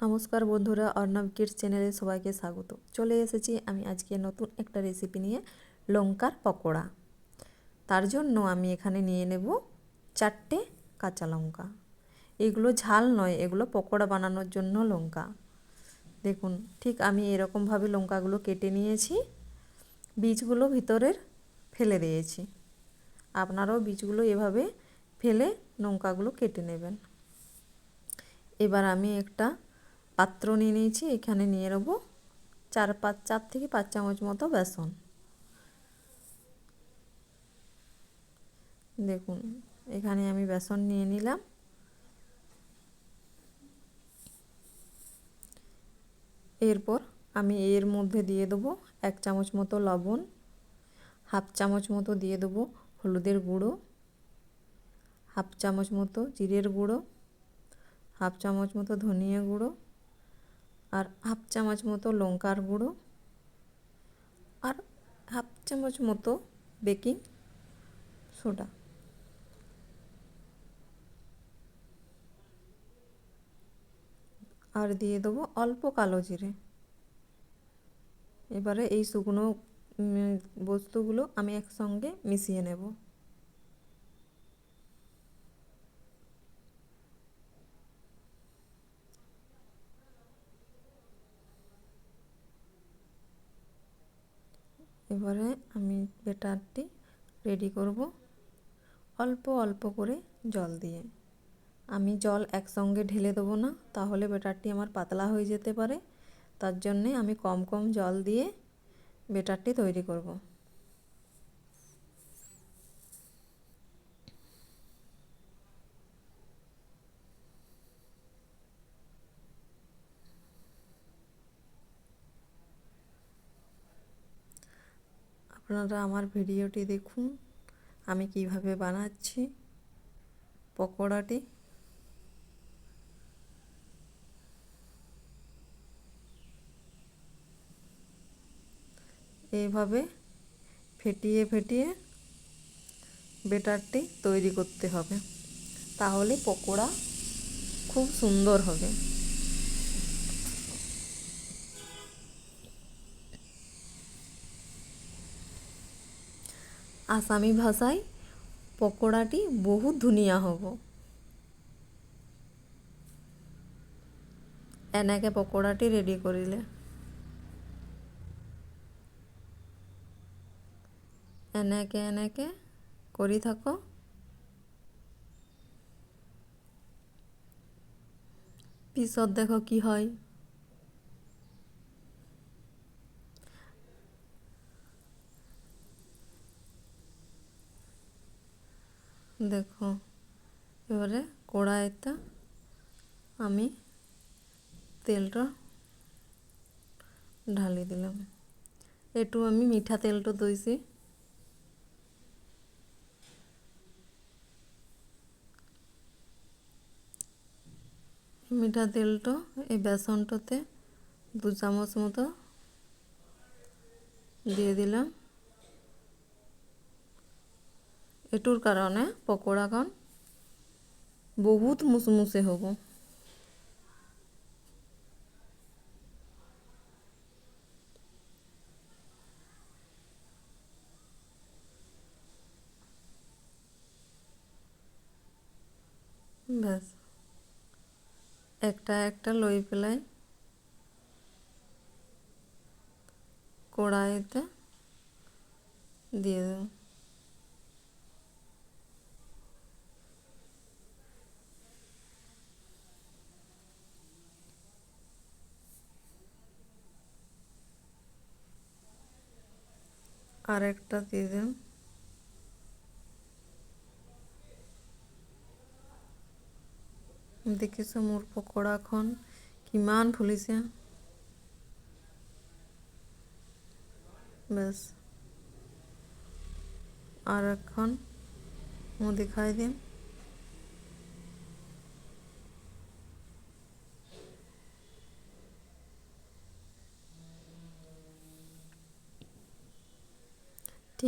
নমস্কার বন্ধুরা, অর্ণব কিডস চ্যানেলে সবাইকে স্বাগত। চলে এসেছি আমি আজকে নতুন একটা রেসিপি নিয়ে লঙ্কার পকোড়া। তার জন্য আমি এখানে নিয়ে নেব চারটে কাঁচা লঙ্কা। এগুলো ঝাল নয়, এগুলো পকোড়া বানানোর জন্য লঙ্কা। দেখুন, ঠিক আমি এরকমভাবে লঙ্কাগুলো কেটে নিয়েছি। বীজগুলো ভিতরের ফেলে দিয়েছি। আপনারাও বীজগুলো এভাবে ফেলে লঙ্কাগুলো কেটে নেবেন। এবার আমি একটা পাত্র নিয়ে নিয়েছি, এখানে নিয়ে নেব চার পাঁচ চার থেকে পাঁচ চামচ মতো বেসন। দেখুন, এখানে আমি বেসন নিয়ে নিলাম। এরপর আমি এর মধ্যে দিয়ে দেবো এক চামচ মতো লবণ, হাফ চামচ মতো দিয়ে দেবো হলুদের গুঁড়ো, হাফ চামচ মতো জিরের গুঁড়ো, হাফ চামচ মতো ধনিয়া গুঁড়ো আর হাফ চামচ মতো লঙ্কার গুঁড়ো আর হাফ চামচ মতো বেকিং সোডা। আর দিয়ে দেবো অল্প কালো জিরে। এবারে এই শুকনো বস্তুগুলো আমি একসঙ্গে মিশিয়ে নেব। এবারে আমি বেটারটি রেডি করব অল্প অল্প করে জল দিয়ে। আমি জল একসঙ্গে ঢেলে দেবো না, তাহলে বেটারটি আমার পাতলা হয়ে যেতে পারে। তার জন্যে আমি কম কম জল দিয়ে বেটারটি তৈরি করব। আপনারা আমার ভিডিওটি দেখুন। আমি কীভাবে বানাচ্ছি পকোড়াটি। এইভাবে ফেটিয়ে ফেটিয়ে বেটারটি তৈরি করতে হবে। তাহলে পকোড়া খুব সুন্দর হবে। আসামি ভাষায় পকোড়াটি বহুত ধুনীয়া হ'ব। এনেকৈ পকোড়াটি ৰেডি কৰিলে। এনেকৈ এনেকৈ কৰি থাকো। পিছত দেখো কি হয়। দেখো, এবারে কড়াইতে আমি তেলটা ঢালি দিলাম। একটু আমি মিঠা তেলটা দইছি। মিঠা তেলটা এই বেসনটাতে দু চামচ মতো দিয়ে দিলাম। এটুর কারণে পকোড়াখন বহুত মুসমুসে হব। ব্যাস। একটা একটা লই পেলাই কড়াইতে দিয়ে দেব। আর একটা দিয়ে দিন। দেখিছোঁ মোৰ পকোৰাখন কিমান ফুলিছে। ব্যাস। আর এখন মই দেখাই দিম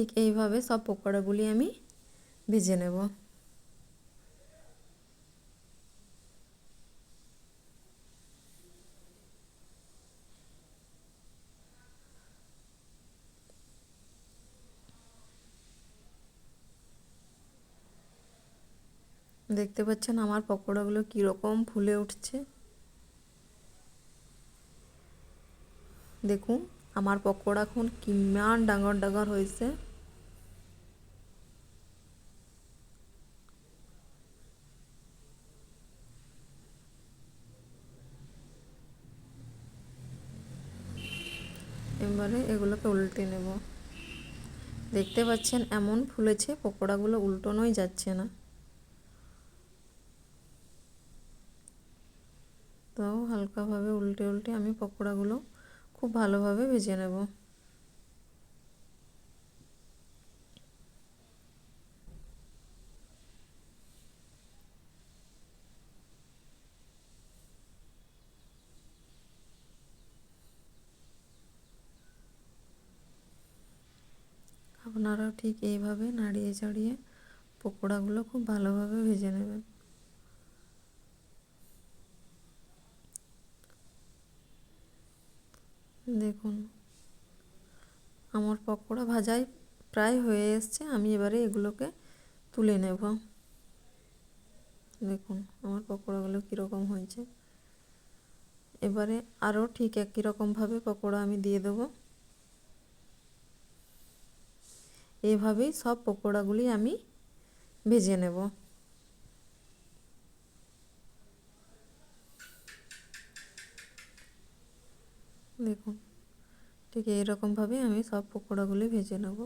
ঠিক এইভাবে সব পকোড়াগুলি আমি ভেজে নেব। দেখতে পাচ্ছেন আমার পকোড়াগুলো কীরকম ফুলে উঠছে। দেখুন, আমার পকোড়া এখন কিমান ডাঙর ডাঙর হয়েছে। এবারে এগুলোকে উল্টে নেব। দেখতে পাচ্ছেন, এমন ফুলেছে, পকোড়াগুলো উল্টোনোই যাচ্ছে না। তো হালকাভাবে উল্টে উল্টে আমি পকোড়াগুলো খুব ভালোভাবে ভেজে নেব আপনারাও ঠিক এইভাবে নাড়িয়ে চাড়িয়ে পকোড়াগুলো খুব ভালোভাবে ভেজে নেবেন দেখুন, আমার পকোড়া ভাজাই প্রায় হয়ে এসছে, আমি এবারে এগুলোকে তুলে নেব। দেখুন, আমার পকোড়াগুলো কীরকম হয়েছে। এবারে আরও ঠিক একই রকমভাবে পকোড়া আমি দিয়ে দেবো। এভাবেই সব পকোড়াগুলি আমি ভেজে নেব। দেখুন, ঠিক এইরকমভাবে আমি সব পকোড়াগুলি ভেজে নেব।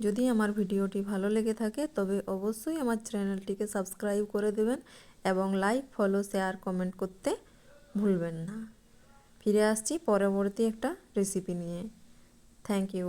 যদি আমার ভিডিওটি ভালো লেগে থাকে, তবে অবশ্যই আমার চ্যানেলটিকে সাবস্ক্রাইব করে দেবেন এবং লাইক, ফলো, শেয়ার, কমেন্ট করতে ভুলবেন না। ফিরে আসছি পরবর্তী একটা রেসিপি নিয়ে। Thank you.